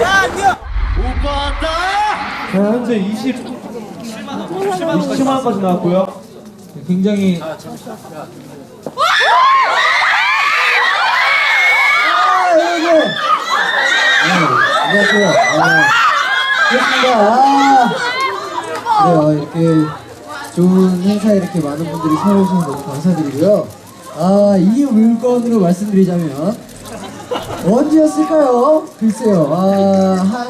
자, 현재 20 27만 원까지 나왔고요. 굉장히 안녕하세요. 아, 그렇습니다. 아. 이렇게 좋은 행사에 이렇게 많은 분들이 참여해주셔서 너무 감사드리고요. 아, 이 물건으로 말씀드리자면, 언제였을까요? 글쎄요. 아, 한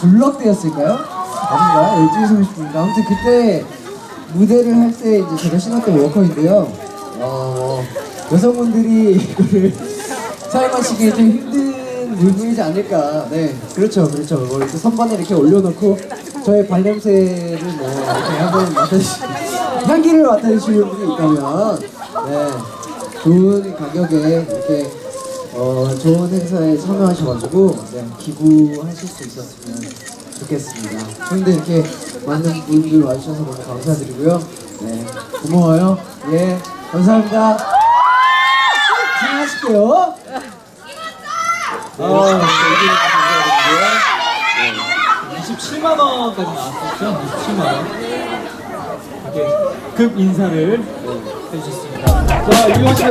굴럭 때였을까요? 아닌가? 12시 30분인가? 아무튼 그때 무대를 할 때 이제 제가 신었던 워커인데요. 어, 여성분들이 이거를 사용하시기에 좀 힘든 물건이지 않을까. 네, 그렇죠, 그렇죠. 뭐 이렇게 선반에 이렇게 올려놓고 저의 발냄새를 뭐 이렇게 한번 맡아주시, 향기를 맡아주시는 분이 있다면, 네, 좋은 가격에 이렇게 어, 좋은 행사에 참여하셔가지고 네, 기부하실 수 있었으면 좋겠습니다. 그런데 이렇게 많은 분들 와주셔서 너무 감사드리고요. 네, 고마워요. 예, 감사합니다. 진행하실게요. 아, 네, 27만 원까지 나왔었죠? 27만 원. 이렇게 급 인사를 해주셨습니다. 자, 유영 씨가